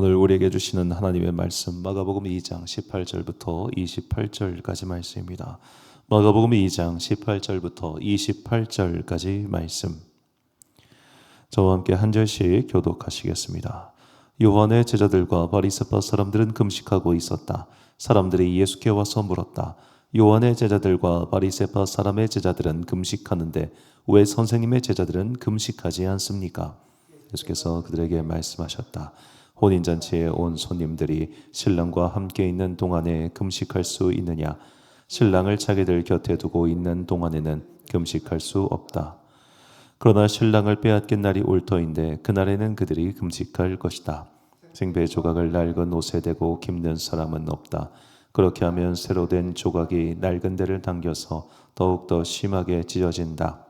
오늘 우리에게 주시는 하나님의 말씀 마가복음 2장 18절부터 28절까지 말씀입니다. 마가복음 2장 18절부터 28절까지 말씀. 저와 함께 한 절씩 교독하시겠습니다. 요한의 제자들과 바리새파 사람들은 금식하고 있었다. 사람들이 예수께 와서 물었다. 요한의 제자들과 바리새파 사람의 제자들은 금식하는데 왜 선생님의 제자들은 금식하지 않습니까? 예수께서 그들에게 말씀하셨다. 혼인잔치에 온 손님들이 신랑과 함께 있는 동안에 금식할 수 있느냐? 신랑을 자기들 곁에 두고 있는 동안에는 금식할 수 없다. 그러나 신랑을 빼앗긴 날이 올 터인데 그날에는 그들이 금식할 것이다. 생배 조각을 낡은 옷에 대고 깁는 사람은 없다. 그렇게 하면 새로 된 조각이 낡은 데를 당겨서 더욱더 심하게 찢어진다.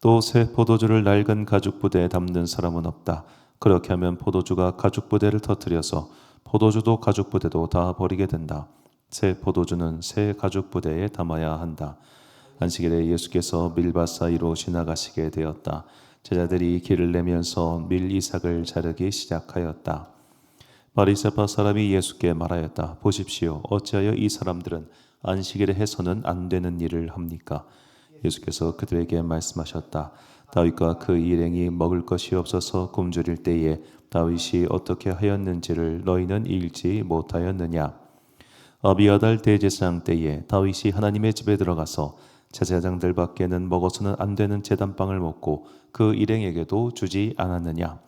또 새 포도주를 낡은 가죽 부대에 담는 사람은 없다. 그렇게 하면 포도주가 가죽 부대를 터뜨려서 포도주도 가죽 부대도 다 버리게 된다. 새 포도주는 새 가죽 부대에 담아야 한다. 안식일에 예수께서 밀밭 사이로 지나가시게 되었다. 제자들이 길을 내면서 밀 이삭을 자르기 시작하였다. 바리새파 사람이 예수께 말하였다. 보십시오. 어찌하여 이 사람들은 안식일에 해서는 안 되는 일을 합니까? 예수께서 그들에게 말씀하셨다. 다윗과 그 일행이 먹을 것이 없어서 굶주릴 때에 다윗이 어떻게 하였는지를 너희는 읽지 못하였느냐? 아비아달 대제사장 때에 다윗이 하나님의 집에 들어가서 제사장들 밖에는 먹어서는 안 되는 제단빵을 먹고 그 일행에게도 주지 않았느냐?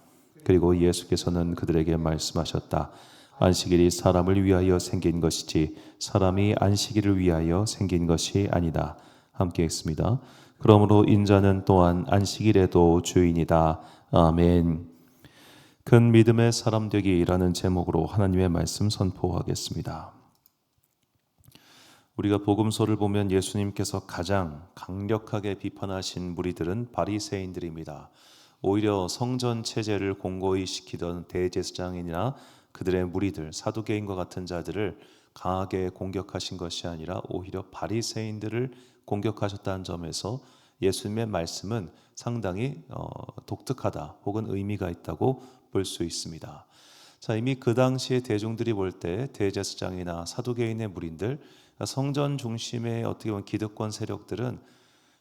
그리고 예수께서는 그들에게 말씀하셨다. 안식일이 사람을 위하여 생긴 것이지 사람이 안식일을 위하여 생긴 것이 아니다. 함께 읽습니다. 그러므로 인자는 또한 안식일에도 주인이다. 아멘. 큰 믿음의 사람 되기라는 제목으로 하나님의 말씀 선포하겠습니다. 우리가 복음서를 보면 예수님께서 가장 강력하게 비판하신 무리들은 바리새인들입니다. 오히려 성전 체제를 공고히 시키던 대제사장이나 그들의 무리들, 사두개인과 같은 자들을 강하게 공격하신 것이 아니라 오히려 바리새인들을 공격하셨다는 점에서 예수님의 말씀은 상당히 어, 독특하다 혹은 의미가 있다고 볼 수 있습니다. 자 이미 그 당시에 대중들이 볼 때 대제사장이나 사두개인의 무리들 성전 중심의 어떻게 보면 기득권 세력들은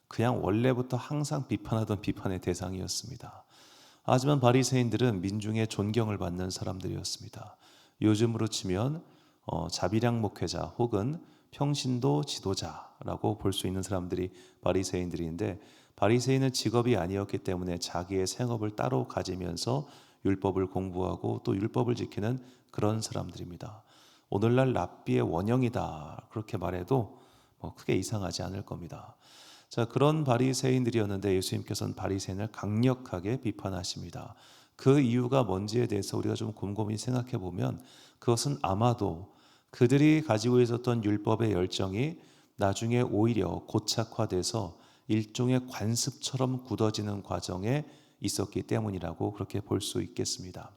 그냥 원래부터 항상 비판하던 비판의 대상이었습니다. 하지만 바리새인들은 민중의 존경을 받는 사람들이었습니다. 요즘으로 치면 어, 자비량 목회자 혹은 평신도 지도자라고 볼 수 있는 사람들이 바리새인들인데 바리새인은 직업이 아니었기 때문에 자기의 생업을 따로 가지면서 율법을 공부하고 또 율법을 지키는 그런 사람들입니다. 오늘날 랍비의 원형이다 그렇게 말해도 뭐 크게 이상하지 않을 겁니다. 자 그런 바리새인들이었는데 예수님께서는 바리새인을 강력하게 비판하십니다. 그 이유가 뭔지에 대해서 우리가 좀 곰곰이 생각해 보면 그것은 아마도 그들이 가지고 있었던 율법의 열정이 나중에 오히려 고착화돼서 일종의 관습처럼 굳어지는 과정에 있었기 때문이라고 그렇게 볼 수 있겠습니다.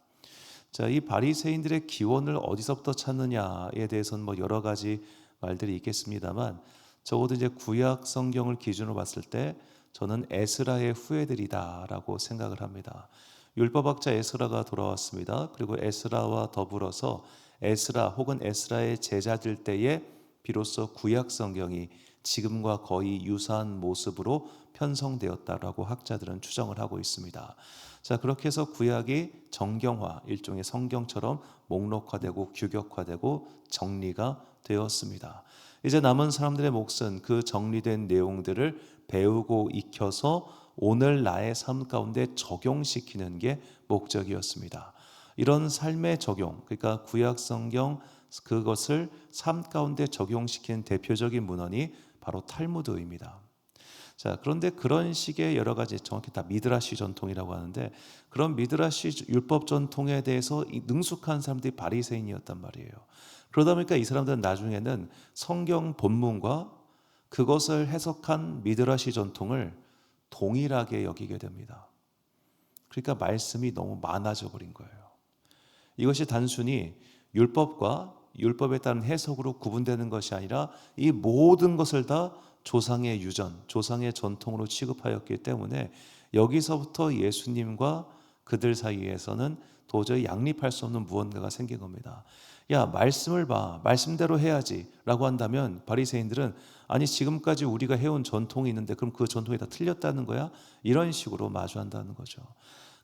자, 이 바리새인들의 기원을 어디서부터 찾느냐에 대해서는 뭐 여러 가지 말들이 있겠습니다만 적어도 이제 구약 성경을 기준으로 봤을 때 저는 에스라의 후예들이다라고 생각을 합니다. 율법학자 에스라가 돌아왔습니다. 그리고 에스라와 더불어서 에스라 혹은 에스라의 제자들 때에 비로소 구약 성경이 지금과 거의 유사한 모습으로 편성되었다라고 학자들은 추정을 하고 있습니다. 자, 그렇게 해서 구약이 정경화, 일종의 성경처럼 목록화되고 규격화되고 정리가 되었습니다. 이제 남은 사람들의 몫은 그 정리된 내용들을 배우고 익혀서 오늘 나의 삶 가운데 적용시키는 게 목적이었습니다. 이런 삶의 적용, 그러니까 구약 성경 그것을 삶 가운데 적용시키는 대표적인 문헌이 바로 탈무드입니다. 자, 그런데 그런 식의 여러 가지 정확히 다 미드라시 전통이라고 하는데 그런 미드라시 율법 전통에 대해서 능숙한 사람들이 바리새인이었단 말이에요. 그러다 보니까 이 사람들은 나중에는 성경 본문과 그것을 해석한 미드라시 전통을 동일하게 여기게 됩니다. 그러니까 말씀이 너무 많아져 버린 거예요. 이것이 단순히 율법과 율법에 따른 해석으로 구분되는 것이 아니라 이 모든 것을 다 조상의 유전, 조상의 전통으로 취급하였기 때문에 여기서부터 예수님과 그들 사이에서는 도저히 양립할 수 없는 무언가가 생긴 겁니다. 야 말씀을 봐 말씀대로 해야지 라고 한다면 바리새인들은 아니 지금까지 우리가 해온 전통이 있는데 그럼 그 전통이 다 틀렸다는 거야 이런 식으로 마주한다는 거죠.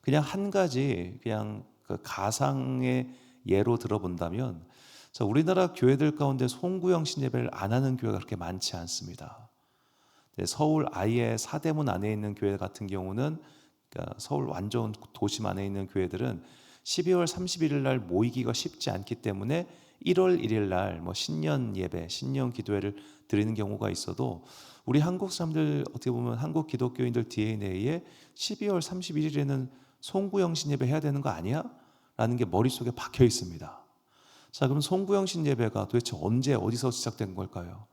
그냥 한 가지 그냥 그 가상의 예로 들어본다면 자, 우리나라 교회들 가운데 송구영 신 예배를 안 하는 교회가 그렇게 많지 않습니다. 네, 서울 아예 사대문 안에 있는 교회 같은 경우는 그러니까 서울 완전 도심 안에 있는 교회들은 12월 31일 날 모이기가 쉽지 않기 때문에 1월 1일 날 뭐 신년 예배, 신년 기도회를 드리는 경우가 있어도 우리 한국 사람들 어떻게 보면 한국 기독교인들 DNA에 12월 31일에는 송구영신 예배 해야 되는 거 아니야? 라는 게 머릿속에 박혀 있습니다. 자, 그럼 송구영신 예배가 도대체 언제 어디서 시작된 걸까요?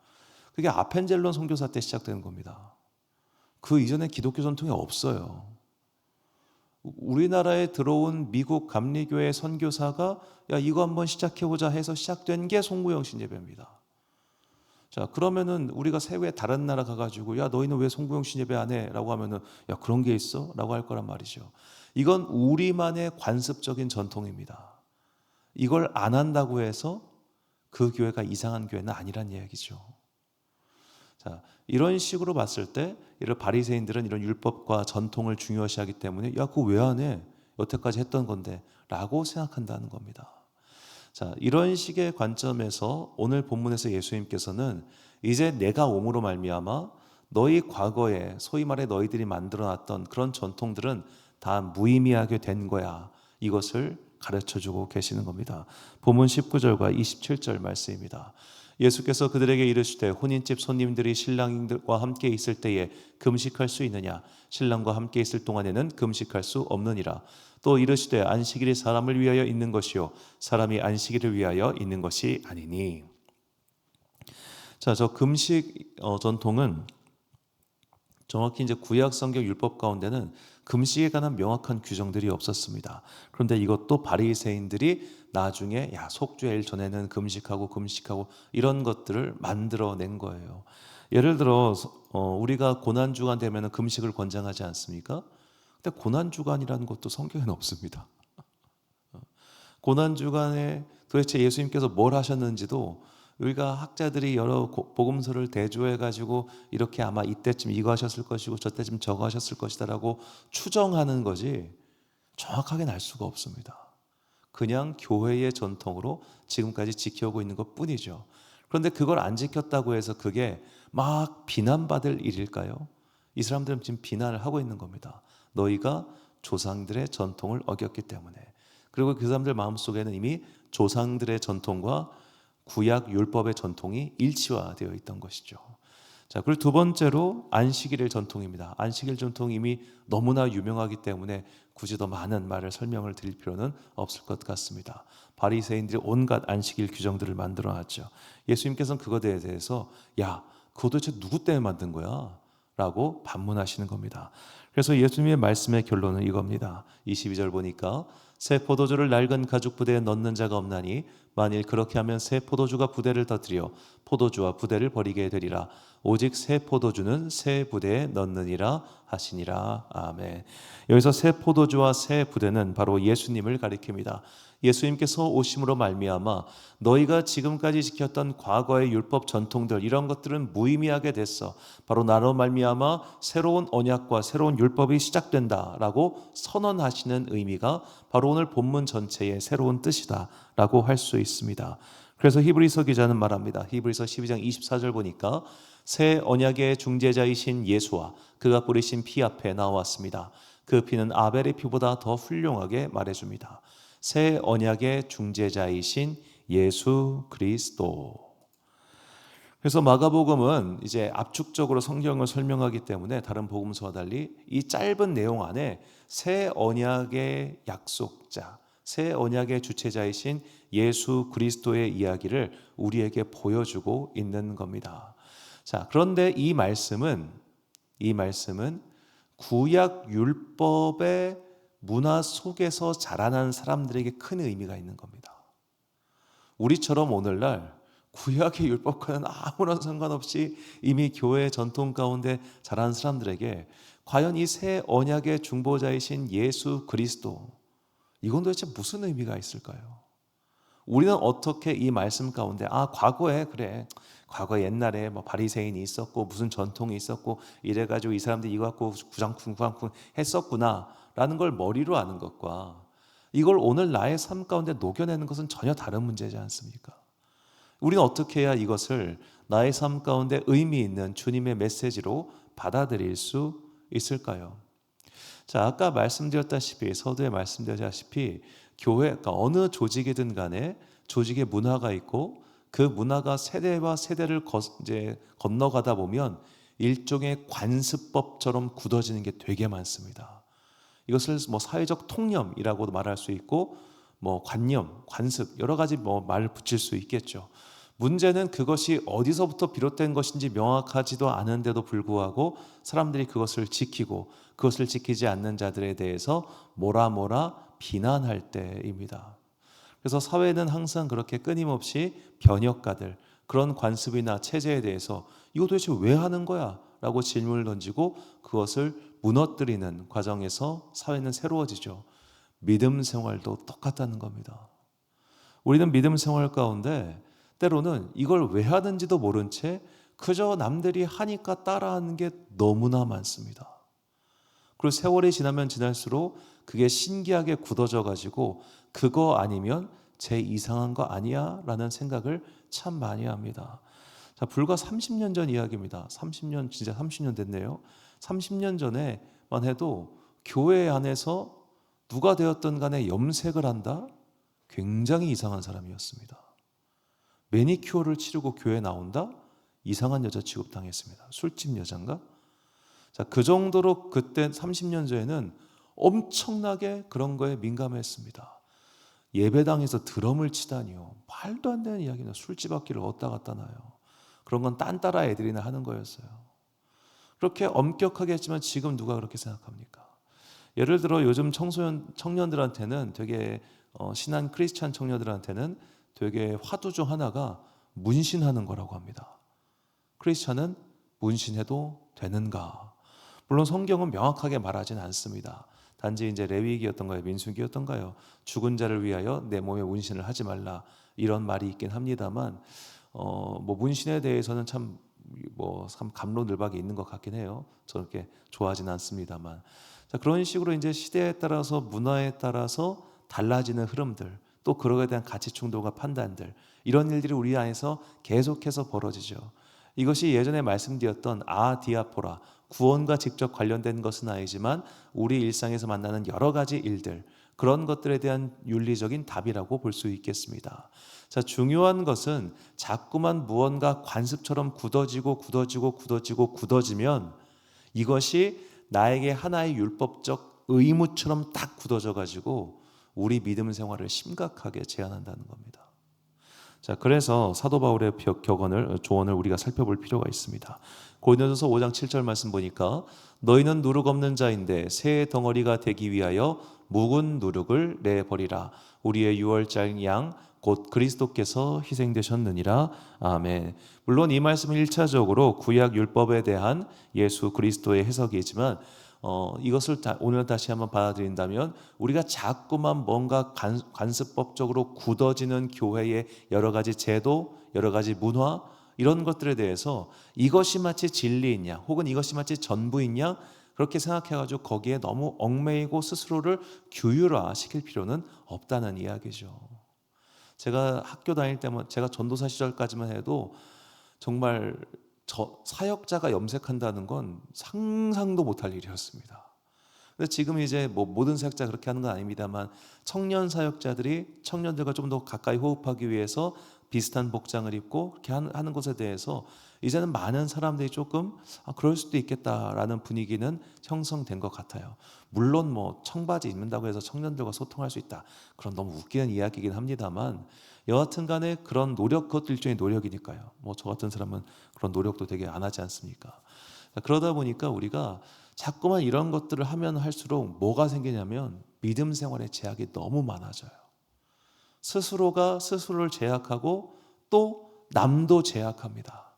그게 아펜젤론 선교사 때 시작되는 겁니다. 그 이전에 기독교 전통이 없어요. 우리나라에 들어온 미국 감리교회 선교사가 야 이거 한번 시작해 보자 해서 시작된 게 송구영신 예배입니다. 자 그러면은 우리가 세계 다른 나라 가가지고 야 너희는 왜 송구영신 예배 안 해?라고 하면은 야 그런 게 있어?라고 할 거란 말이죠. 이건 우리만의 관습적인 전통입니다. 이걸 안 한다고 해서 그 교회가 이상한 교회는 아니란 이야기죠. 자, 이런 식으로 봤을 때 이런 바리새인들은 이런 율법과 전통을 중요시하기 때문에 야, 그거 왜 안 해? 여태까지 했던 건데 라고 생각한다는 겁니다. 자, 이런 식의 관점에서 오늘 본문에서 예수님께서는 이제 내가 옴으로 말미암아 너희 과거에 소위 말해 너희들이 만들어 놨던 그런 전통들은 다 무의미하게 된 거야. 이것을 가르쳐 주고 계시는 겁니다. 본문 19절과 27절 말씀입니다. 예수께서 그들에게 이르시되 혼인집 손님들이 신랑들과 함께 있을 때에 금식할 수 있느냐 신랑과 함께 있을 동안에는 금식할 수 없느니라 또 이르시되 안식일이 사람을 위하여 있는 것이요 사람이 안식일을 위하여 있는 것이 아니니 자 저 금식 어, 전통은 정확히 이제 구약 성경 율법 가운데는 금식에 관한 명확한 규정들이 없었습니다. 그런데 이것도 바리새인들이 나중에 야 속죄일 전에는 금식하고 금식하고 이런 것들을 만들어낸 거예요. 예를 들어 어, 우리가 고난 주간 되면 금식을 권장하지 않습니까? 근데 고난 주간이라는 것도 성경에는 없습니다. 고난 주간에 도대체 예수님께서 뭘 하셨는지도 우리가 학자들이 여러 복음서를 대조해 가지고 이렇게 아마 이때쯤 이거 하셨을 것이고 저때쯤 저거 하셨을 것이다라고 추정하는 거지 정확하게는 알 수가 없습니다. 그냥 교회의 전통으로 지금까지 지켜오고 있는 것 뿐이죠. 그런데 그걸 안 지켰다고 해서 그게 막 비난받을 일일까요? 이 사람들은 지금 비난을 하고 있는 겁니다. 너희가 조상들의 전통을 어겼기 때문에. 그리고 그 사람들 마음속에는 이미 조상들의 전통과 구약 율법의 전통이 일치화되어 있던 것이죠. 자, 그리고 두 번째로 안식일의 전통입니다. 안식일 전통이 이미 너무나 유명하기 때문에 굳이 더 많은 말을 설명을 드릴 필요는 없을 것 같습니다. 바리새인들이 온갖 안식일 규정들을 만들어 놨죠. 예수님께서는 그것에 대해서 야, 그거 도대체 누구 때문에 만든 거야? 라고 반문하시는 겁니다. 그래서 예수님의 말씀의 결론은 이겁니다. 22절 보니까 새 포도주를 낡은 가죽 부대에 넣는 자가 없나니 만일 그렇게 하면 새 포도주가 부대를 터뜨려 포도주와 부대를 버리게 되리라 오직 새 포도주는 새 부대에 넣느니라 하시니라 아멘. 여기서 새 포도주와 새 부대는 바로 예수님을 가리킵니다. 예수님께서 오심으로 말미암아 너희가 지금까지 지켰던 과거의 율법 전통들 이런 것들은 무의미하게 됐어. 바로 나로 말미암아 새로운 언약과 새로운 율법이 시작된다라고 선언하시는 의미가 바로 오늘 본문 전체의 새로운 뜻이다라고 할 수 있습니다. 그래서 히브리서 기자는 말합니다. 히브리서 12장 24절 보니까 새 언약의 중재자이신 예수와 그가 뿌리신 피 앞에 나왔습니다. 그 피는 아벨의 피보다 더 훌륭하게 말해줍니다. 새 언약의 중재자이신 예수 그리스도. 그래서 마가복음은 이제 압축적으로 성경을 설명하기 때문에 다른 복음서와 달리 이 짧은 내용 안에 새 언약의 약속자, 새 언약의 주체자이신 예수 그리스도의 이야기를 우리에게 보여주고 있는 겁니다. 자, 그런데 이 말씀은 이 말씀은 구약 율법의 문화 속에서 자라난 사람들에게 큰 의미가 있는 겁니다. 우리처럼 오늘날 구약의 율법과는 아무런 상관없이 이미 교회 전통 가운데 자란 사람들에게 과연 이 새 언약의 중보자이신 예수 그리스도 이건 도대체 무슨 의미가 있을까요? 우리는 어떻게 이 말씀 가운데 아 과거에 그래 과거 옛날에 뭐 바리새인이 있었고 무슨 전통이 있었고 이래 가지고 이 사람들이 이거 갖고 구장쿵 구장쿵 했었구나 라는 걸 머리로 아는 것과 이걸 오늘 나의 삶 가운데 녹여내는 것은 전혀 다른 문제지 않습니까? 우리는 어떻게 해야 이것을 나의 삶 가운데 의미 있는 주님의 메시지로 받아들일 수 있을까요? 자, 아까 말씀드렸다시피 서두에 말씀드렸다시피 교회 그러니까 어느 조직이든 간에 조직의 문화가 있고 그 문화가 세대와 세대를 거, 이제 건너가다 보면 일종의 관습법처럼 굳어지는 게 되게 많습니다. 이것을 뭐 사회적 통념이라고도 말할 수 있고 뭐 관념, 관습 여러 가지 뭐 말을 붙일 수 있겠죠. 문제는 그것이 어디서부터 비롯된 것인지 명확하지도 않은데도 불구하고 사람들이 그것을 지키고 그것을 지키지 않는 자들에 대해서 뭐라 뭐라 비난할 때입니다. 그래서 사회는 항상 그렇게 끊임없이 변혁가들 그런 관습이나 체제에 대해서 이거 도대체 왜 하는 거야? 라고 질문을 던지고 그것을 무너뜨리는 과정에서 사회는 새로워지죠. 믿음 생활도 똑같다는 겁니다. 우리는 믿음 생활 가운데 때로는 이걸 왜 하는지도 모른 채 그저 남들이 하니까 따라하는 게 너무나 많습니다. 그리고 세월이 지나면 지날수록 그게 신기하게 굳어져 가지고 그거 아니면 제 이상한 거 아니야? 라는 생각을 참 많이 합니다. 자, 불과 30년 전 이야기입니다. 30년, 진짜 30년 됐네요. 30년 전에만 해도 교회 안에서 누가 되었든 간에 염색을 한다? 굉장히 이상한 사람이었습니다. 매니큐어를 치르고 교회 나온다? 이상한 여자 취급 당했습니다. 술집 여잔가? 자, 그 정도로 그때 30년 전에는 엄청나게 그런 거에 민감했습니다. 예배당에서 드럼을 치다니요. 말도 안 되는 이야기는 술집 악기를 얻다 갖다 놔요. 그런 건 딴 따라 애들이나 하는 거였어요. 그렇게 엄격하게 했지만 지금 누가 그렇게 생각합니까? 예를 들어 요즘 청소년 청년들한테는 되게 어, 신한 크리스찬 청년들한테는 되게 화두 중 하나가 문신하는 거라고 합니다. 크리스찬은 문신해도 되는가? 물론 성경은 명확하게 말하진 않습니다. 단지 이제 레위기였던가요, 민수기였던가요? 죽은 자를 위하여 내 몸에 문신을 하지 말라 이런 말이 있긴 합니다만, 어, 뭐 문신에 대해서는 참 뭐참 감론을박이 있는 것 같긴 해요. 저렇게 좋아하지는 않습니다만, 자 그런 식으로 이제 시대에 따라서 문화에 따라서 달라지는 흐름들, 또 그러에 대한 가치 충돌과 판단들 이런 일들이 우리 안에서 계속해서 벌어지죠. 이것이 예전에 말씀드렸던 아디아포라 구원과 직접 관련된 것은 아니지만 우리 일상에서 만나는 여러 가지 일들 그런 것들에 대한 윤리적인 답이라고 볼 수 있겠습니다. 자, 중요한 것은 자꾸만 무언가 관습처럼 굳어지고 굳어지고 굳어지고 굳어지면 이것이 나에게 하나의 율법적 의무처럼 딱 굳어져 가지고 우리 믿음 생활을 심각하게 제한한다는 겁니다. 자, 그래서 사도 바울의 격언을 조언을 우리가 살펴볼 필요가 있습니다. 고린도전서 5장 7절 말씀 보니까 너희는 누룩 없는 자인데 새 덩어리가 되기 위하여 묵은 누룩을 내버리라. 우리의 유월절 양곧 그리스도께서 희생되셨느니라. 아멘. 물론 이 말씀은 1차적으로 구약 율법에 대한 예수 그리스도의 해석이지만 어, 이것을 다, 오늘 다시 한번 받아들인다면 우리가 자꾸만 뭔가 관, 관습법적으로 굳어지는 교회의 여러 가지 제도, 여러 가지 문화 이런 것들에 대해서 이것이 마치 진리이냐 혹은 이것이 마치 전부이냐 그렇게 생각해가지고 거기에 너무 얽매이고 스스로를 규율화 시킬 필요는 없다는 이야기죠. 제가 학교 다닐 때만 제가 전도사 시절까지만 해도 정말 저 사역자가 염색한다는 건 상상도 못할 일이었습니다. 근데 지금 이제 뭐 모든 사역자 그렇게 하는 건 아닙니다만 청년 사역자들이 청년들과 좀 더 가까이 호흡하기 위해서 비슷한 복장을 입고 그렇게 하는 것에 대해서 이제는 많은 사람들이 조금 아, 그럴 수도 있겠다라는 분위기는 형성된 것 같아요. 물론 뭐 청바지 입는다고 해서 청년들과 소통할 수 있다. 그런 너무 웃기는 이야기이긴 합니다만 여하튼 간에 그런 노력 그것도 일종의 노력이니까요. 뭐 저 같은 사람은 그런 노력도 되게 안 하지 않습니까? 그러다 보니까 우리가 자꾸만 이런 것들을 하면 할수록 뭐가 생기냐면 믿음 생활의 제약이 너무 많아져요. 스스로가 스스로를 제약하고 또 남도 제약합니다.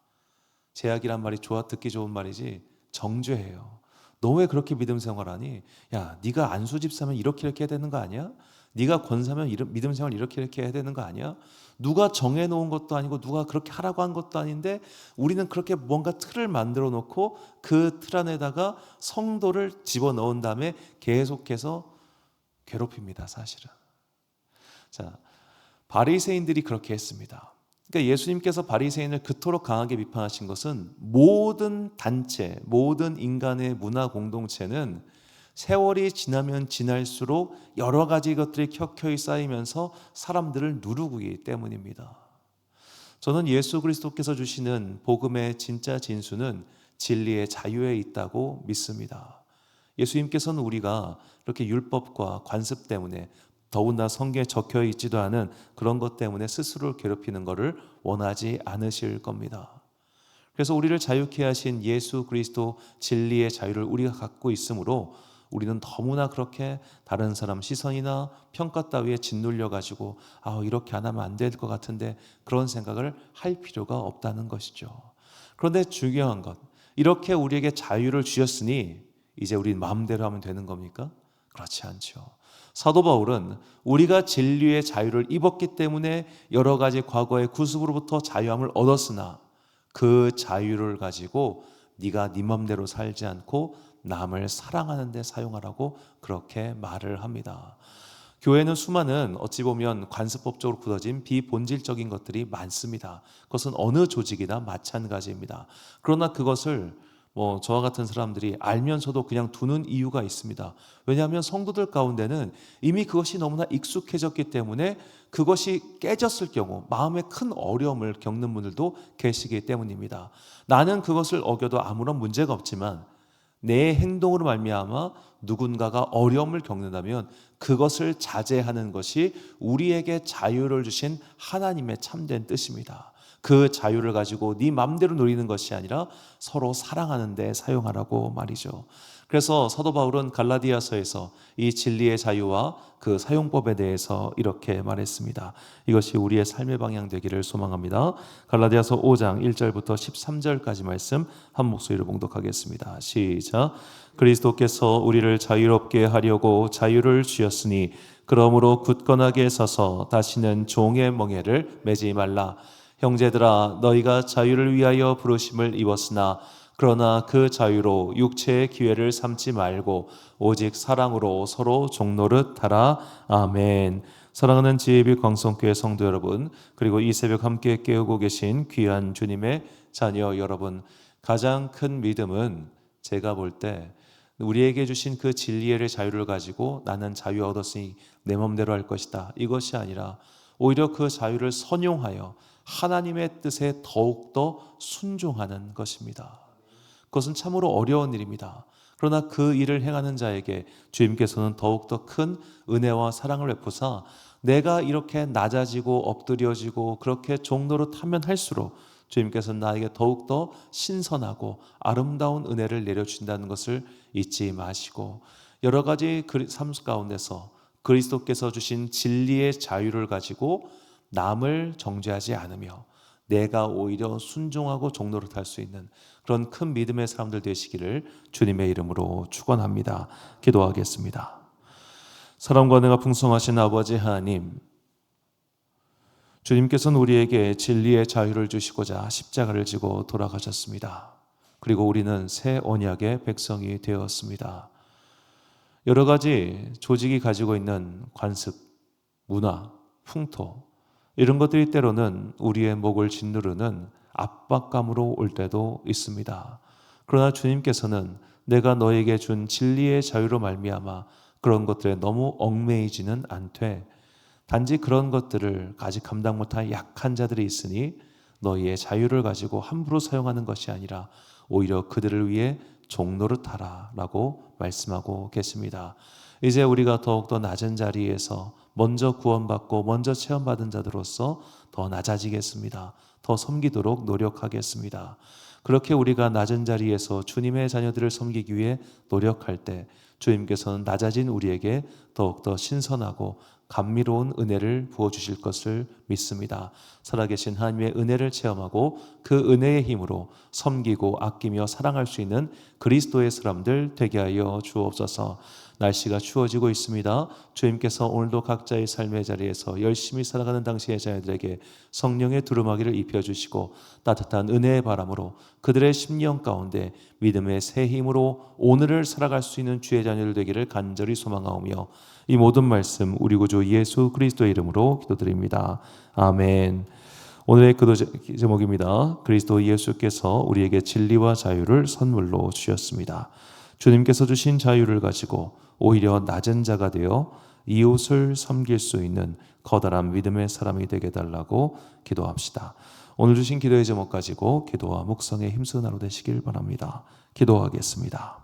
제약이란 말이 좋아 듣기 좋은 말이지 정죄해요. 너 왜 그렇게 믿음 생활하니? 야, 네가 안수 집 사면 이렇게 이렇게 해야 되는 거 아니야? 네가 권 사면 이런 믿음 생활 이렇게 이렇게 해야 되는 거 아니야? 누가 정해 놓은 것도 아니고 누가 그렇게 하라고 한 것도 아닌데 우리는 그렇게 뭔가 틀을 만들어 놓고 그 틀 안에다가 성도를 집어 넣은 다음에 계속해서 괴롭힙니다, 사실은. 자, 바리새인들이 그렇게 했습니다. 그러니까 예수님께서 바리새인을 그토록 강하게 비판하신 것은 모든 단체, 모든 인간의 문화 공동체는 세월이 지나면 지날수록 여러 가지 것들이 켜켜이 쌓이면서 사람들을 누르기 때문입니다. 저는 예수 그리스도께서 주시는 복음의 진짜 진수는 진리의 자유에 있다고 믿습니다. 예수님께서는 우리가 이렇게 율법과 관습 때문에 더군다나 성경에 적혀 있지도 않은 그런 것 때문에 스스로를 괴롭히는 것을 원하지 않으실 겁니다. 그래서 우리를 자유케 하신 예수 그리스도 진리의 자유를 우리가 갖고 있으므로 우리는 너무나 그렇게 다른 사람 시선이나 평가 따위에 짓눌려 가지고 아 이렇게 안 하면 안 될 것 같은데 그런 생각을 할 필요가 없다는 것이죠. 그런데 중요한 것 이렇게 우리에게 자유를 주셨으니 이제 우리 마음대로 하면 되는 겁니까? 그렇지 않죠. 사도 바울은 우리가 진리의 자유를 입었기 때문에 여러 가지 과거의 구습으로부터 자유함을 얻었으나 그 자유를 가지고 네가 네 맘대로 살지 않고 남을 사랑하는 데 사용하라고 그렇게 말을 합니다. 교회는 수많은 어찌 보면 관습법적으로 굳어진 비본질적인 것들이 많습니다. 그것은 어느 조직이나 마찬가지입니다. 그러나 그것을 뭐 저와 같은 사람들이 알면서도 그냥 두는 이유가 있습니다. 왜냐하면 성도들 가운데는 이미 그것이 너무나 익숙해졌기 때문에 그것이 깨졌을 경우 마음에 큰 어려움을 겪는 분들도 계시기 때문입니다. 나는 그것을 어겨도 아무런 문제가 없지만 내 행동으로 말미암아 누군가가 어려움을 겪는다면 그것을 자제하는 것이 우리에게 자유를 주신 하나님의 참된 뜻입니다. 그 자유를 가지고 네 맘대로 누리는 것이 아니라 서로 사랑하는 데 사용하라고 말이죠. 그래서 사도 바울은 갈라디아서에서 이 진리의 자유와 그 사용법에 대해서 이렇게 말했습니다. 이것이 우리의 삶의 방향 되기를 소망합니다. 갈라디아서 5장 1절부터 13절까지 말씀 한 목소리로 봉독하겠습니다. 시작. 그리스도께서 우리를 자유롭게 하려고 자유를 주셨으니 그러므로 굳건하게 서서 다시는 종의 멍에를 매지 말라. 형제들아 너희가 자유를 위하여 부르심을 입었으나 그러나 그 자유로 육체의 기회를 삼지 말고 오직 사랑으로 서로 종노릇 하라 아멘. 사랑하는 지혜비 광성교회 성도 여러분 그리고 이 새벽 함께 깨우고 계신 귀한 주님의 자녀 여러분 가장 큰 믿음은 제가 볼 때 우리에게 주신 그 진리의 자유를 가지고 나는 자유 얻었으니 내 맘대로 할 것이다 이것이 아니라 오히려 그 자유를 선용하여 하나님의 뜻에 더욱더 순종하는 것입니다. 그것은 참으로 어려운 일입니다. 그러나 그 일을 행하는 자에게 주님께서는 더욱더 큰 은혜와 사랑을 베푸사 내가 이렇게 낮아지고 엎드려지고 그렇게 종로로 타면 할수록 주님께서는 나에게 더욱더 신선하고 아름다운 은혜를 내려주신다는 것을 잊지 마시고 여러 가지 삶 가운데서 그리스도께서 주신 진리의 자유를 가지고 남을 정죄하지 않으며 내가 오히려 순종하고 종로를 탈 수 있는 그런 큰 믿음의 사람들 되시기를 주님의 이름으로 축원합니다. 기도하겠습니다. 사랑과 내가 풍성하신 아버지 하나님 주님께서는 우리에게 진리의 자유를 주시고자 십자가를 지고 돌아가셨습니다. 그리고 우리는 새 언약의 백성이 되었습니다. 여러 가지 조직이 가지고 있는 관습, 문화, 풍토, 이런 것들이 때로는 우리의 목을 짓누르는 압박감으로 올 때도 있습니다. 그러나 주님께서는 내가 너에게 준 진리의 자유로 말미암아 그런 것들에 너무 얽매이지는 않되 단지 그런 것들을 아직 감당 못할 약한 자들이 있으니 너희의 자유를 가지고 함부로 사용하는 것이 아니라 오히려 그들을 위해 종노릇하라라고 말씀하고 계십니다. 이제 우리가 더욱더 낮은 자리에서 먼저 구원받고 먼저 체험받은 자들로서 더 낮아지겠습니다. 더 섬기도록 노력하겠습니다. 그렇게 우리가 낮은 자리에서 주님의 자녀들을 섬기기 위해 노력할 때 주님께서는 낮아진 우리에게 더욱더 신선하고 감미로운 은혜를 부어 주실 것을 믿습니다. 살아계신 하나님의 은혜를 체험하고 그 은혜의 힘으로 섬기고 아끼며 사랑할 수 있는 그리스도의 사람들 되게 하여 주옵소서. 날씨가 추워지고 있습니다. 주님께서 오늘도 각자의 삶의 자리에서 열심히 살아가는 당시의 자녀들에게 성령의 두루마기를 입혀주시고 따뜻한 은혜의 바람으로 그들의 심령 가운데 믿음의 새 힘으로 오늘을 살아갈 수 있는 주의 자녀들 되기를 간절히 소망하오며 이 모든 말씀 우리 구주 예수 그리스도의 이름으로 기도드립니다. 아멘. 오늘의 기도 제목입니다. 그리스도 예수께서 우리에게 진리와 자유를 선물로 주셨습니다. 주님께서 주신 자유를 가지고 오히려 낮은 자가 되어 이웃을 섬길 수 있는 커다란 믿음의 사람이 되게 달라고 기도합시다. 오늘 주신 기도의 제목 가지고 기도와 묵상에 힘쓰는 하루 되시길 바랍니다. 기도하겠습니다.